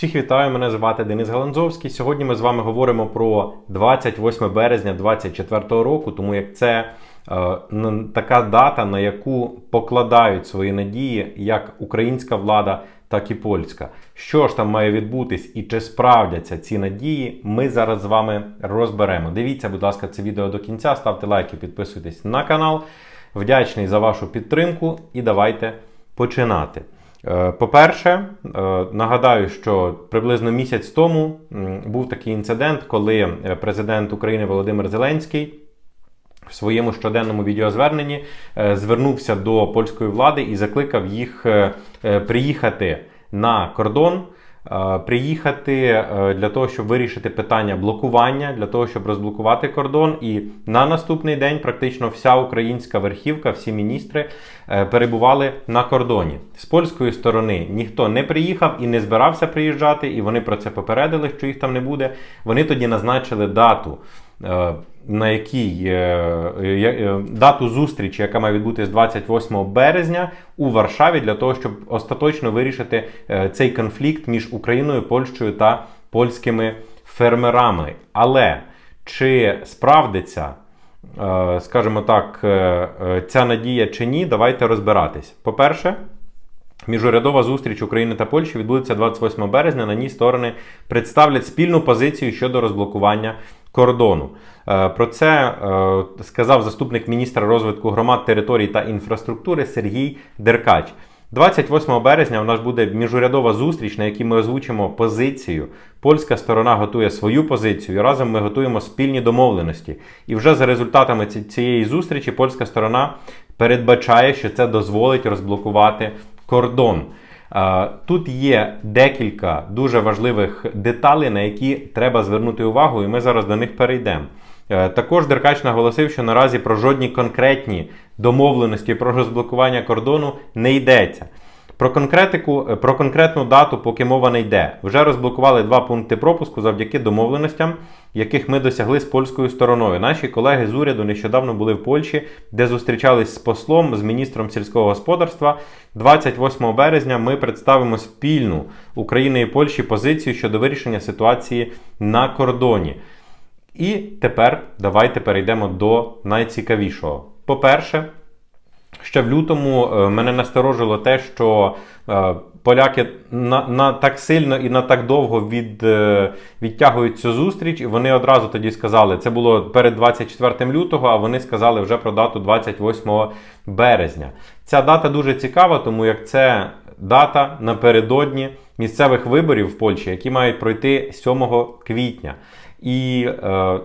Всіх вітаю, мене звати Денис Галанзовський. Сьогодні ми з вами говоримо про 28 березня 2024 року, тому як це е, така дата, на яку покладають свої надії як українська влада, так і польська. Що ж там має відбутись і чи справдяться ці надії, ми зараз з вами розберемо. Дивіться, будь ласка, це відео до кінця, ставте лайки, підписуйтесь на канал. Вдячний за вашу підтримку і давайте починати. Е, По-перше, е, нагадаю, що приблизно місяць тому був такий інцидент, коли е, президент України Володимир Зеленський в своєму щоденному відеозверненні звернувся до польської влади і закликав їх приїхати на кордон. Е, Приїхати е, для того, щоб вирішити питання блокування, для того, щоб розблокувати кордон. І на наступний день практично вся українська верхівка, всі міністри е, перебували на кордоні. З польської сторони ніхто не приїхав і не збирався приїжджати, і вони про це попередили, що їх там не буде. Вони тоді назначили дату. На якій е, е, дату зустрічі, яка має відбутись 28 березня у Варшаві, для того, щоб остаточно вирішити е, цей конфлікт між Україною, Польщею та польськими фермерами. Але чи справдиться, скажімо так, ця надія чи ні, давайте розбиратись. По-перше, Міжурядова зустріч України та Польщі відбудеться 28 березня. На ній сторони представлять спільну позицію щодо розблокування кордону. Е, Про це е, сказав заступник міністра розвитку громад, територій та інфраструктури Сергій Деркач. 28 березня у нас буде міжурядова зустріч, на якій ми озвучимо позицію. Польська сторона готує свою позицію. і Разом ми готуємо спільні домовленості. І вже за результатами цієї зустрічі польська сторона передбачає, що це дозволить розблокувати кордон. Тут є декілька дуже важливих деталей, на які треба звернути увагу, і ми зараз до них перейдемо. Е, Також Деркач наголосив, що наразі про жодні конкретні домовленості про розблокування кордону не йдеться. Про конкретику, е, про конкретну дату, поки мова не йде. Вже розблокували два пункти пропуску завдяки домовленостям, яких ми досягли з польською стороною. Наші колеги з уряду нещодавно були в Польщі, де зустрічались з послом, з міністром сільського господарства. 28 березня ми представимо спільну України і Польщі позицію щодо вирішення ситуації на кордоні. І тепер давайте перейдемо до найцікавішого. По-перше, Ще в лютому е, мене насторожило те, що е, поляки на, на так сильно і на так довго від, е, відтягують цю зустріч, і вони одразу тоді сказали, це було перед 24 лютого, а вони сказали вже про дату 28 березня. Ця дата дуже цікава, тому як це дата напередодні місцевих виборів в Польщі, які мають пройти 7 квітня. І е,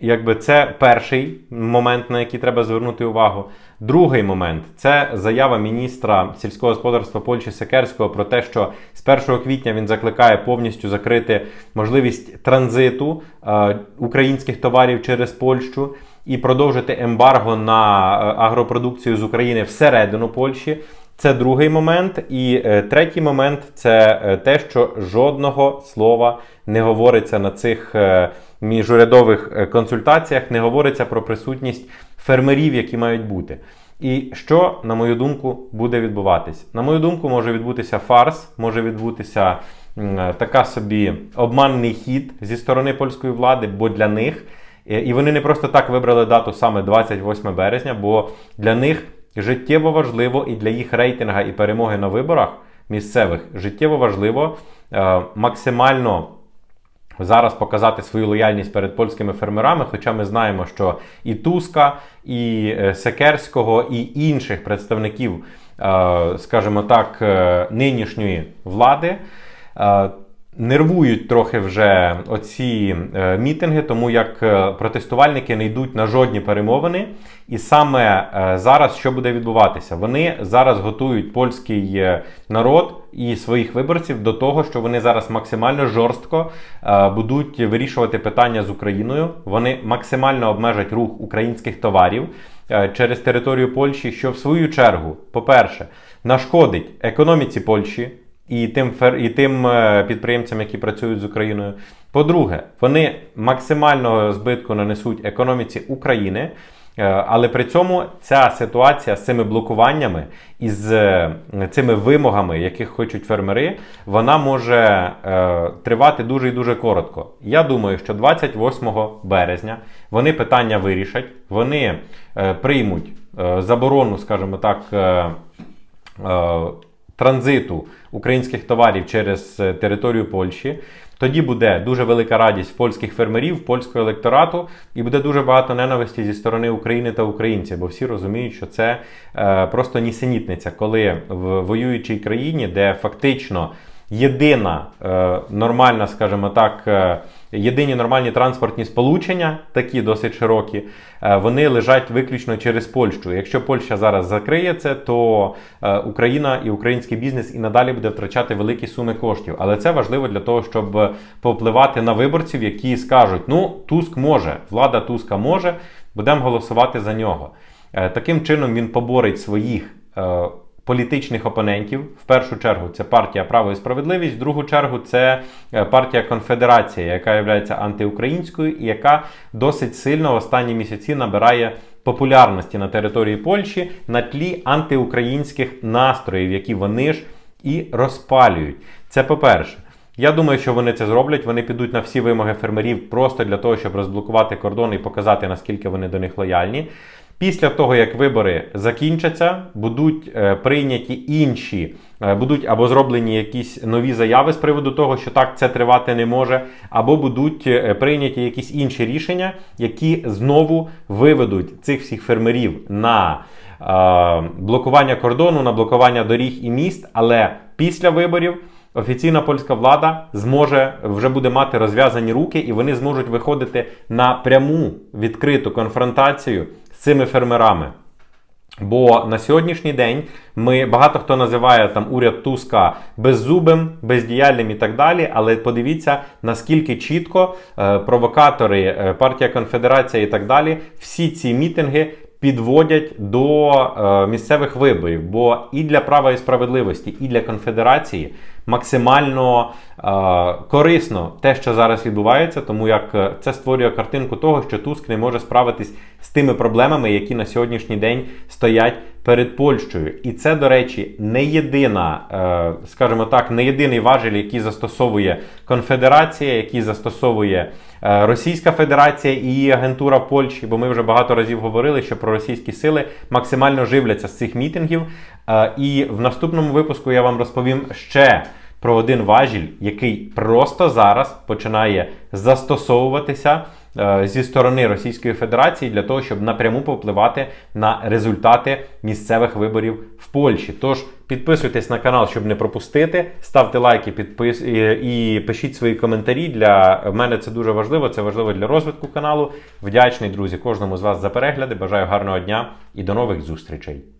Якби це перший момент, на який треба звернути увагу. Другий момент це заява міністра сільського господарства Польщі Секерського про те, що з 1 квітня він закликає повністю закрити можливість транзиту е, українських товарів через Польщу і продовжити ембарго на е, агропродукцію з України всередину Польщі. Це другий момент. І е, третій момент це е, те, що жодного слова не говориться на цих е, міжурядових е, консультаціях, не говориться про присутність фермерів, які мають бути. І що, на мою думку, буде відбуватись? На мою думку, може відбутися фарс, може відбутися е, така собі обманний хід зі сторони польської влади, бо для них. Е, І вони не просто так вибрали дату саме 28 березня, бо для них життєво важливо і для їх рейтинга і перемоги на виборах місцевих життєво важливо максимально зараз показати свою лояльність перед польськими фермерами. Хоча ми знаємо, що і Туска, і е, Секерського, і інших представників, е, скажімо так, е, нинішньої влади. Нервують трохи вже оці е, мітинги, тому як е, протестувальники не йдуть на жодні перемовини. І саме е, зараз що буде відбуватися? Вони зараз готують польський народ і своїх виборців до того, що вони зараз максимально жорстко будуть вирішувати питання з Україною. Вони максимально обмежать рух українських товарів через територію Польщі, що в свою чергу, по-перше, нашкодить економіці Польщі і тим і тим е, підприємцям, які працюють з Україною. По-друге, вони максимального збитку нанесуть економіці України. Е, Але при цьому ця ситуація з цими блокуваннями і з е, цими вимогами, яких хочуть фермери, вона може е, тривати дуже і дуже коротко. Я думаю, що 28 березня вони питання вирішать, вони е, приймуть е, заборону, скажімо так. Е, е, Транзиту українських товарів через е, територію Польщі, тоді буде дуже велика радість польських фермерів, польського електорату, і буде дуже багато ненависті зі сторони України та українців, бо всі розуміють, що це е, просто нісенітниця, коли в воюючій країні, де фактично єдина е, нормальна, скажімо так, е, єдині нормальні транспортні сполучення, такі досить широкі, е, вони лежать виключно через Польщу. Якщо Польща зараз закриє це, то е, Україна і український бізнес і надалі буде втрачати великі суми коштів. Але це важливо для того, щоб повпливати на виборців, які скажуть: ну, Туск може, влада Туска може, будемо голосувати за нього. Е, Таким чином він поборить своїх. Політичних опонентів в першу чергу це партія Право і справедливість, в другу чергу це е, партія Конфедерація, яка є антиукраїнською і яка досить сильно в останні місяці набирає популярності на території Польщі на тлі антиукраїнських настроїв, які вони ж і розпалюють. Це по-перше. Я думаю, що вони це зроблять. Вони підуть на всі вимоги фермерів просто для того, щоб розблокувати кордон і показати, наскільки вони до них лояльні. Після того, як вибори закінчаться, будуть е, прийняті інші, е, будуть або зроблені якісь нові заяви з приводу того, що так це тривати не може, або будуть е, прийняті якісь інші рішення, які знову виведуть цих всіх фермерів на блокування кордону, на блокування доріг і міст. Але після виборів. Офіційна польська влада зможе вже буде мати розв'язані руки, і вони зможуть виходити на пряму відкриту конфронтацію цими фермерами. Бо на сьогоднішній день ми багато хто називає там уряд Туска беззубим, бездіяльним і так далі. Але подивіться, наскільки чітко е, провокатори, е, партія Конфедерація і так далі, всі ці мітинги підводять до е, місцевих виборів. Бо і для права і справедливості, і для конфедерації максимально е, корисно те, що зараз відбувається, тому як е, це створює картинку того, що Туск не може справитись з тими проблемами, які на сьогоднішній день стоять перед Польщею. І це, до речі, не єдина, е, скажімо так, не єдиний важель, який застосовує конфедерація, який застосовує е, Російська Федерація і її агентура в Польщі, бо ми вже багато разів говорили, що проросійські сили максимально живляться з цих мітингів. Е, І в наступному випуску я вам розповім ще про один важіль, який просто зараз починає застосовуватися е, зі сторони Російської Федерації для того, щоб напряму повпливати на результати місцевих виборів в Польщі. Тож підписуйтесь на канал, щоб не пропустити, ставте лайки, підпис і, і пишіть свої коментарі. Для мене це дуже важливо. Це важливо для розвитку каналу. Вдячний друзі кожному з вас за перегляди. Бажаю гарного дня і до нових зустрічей.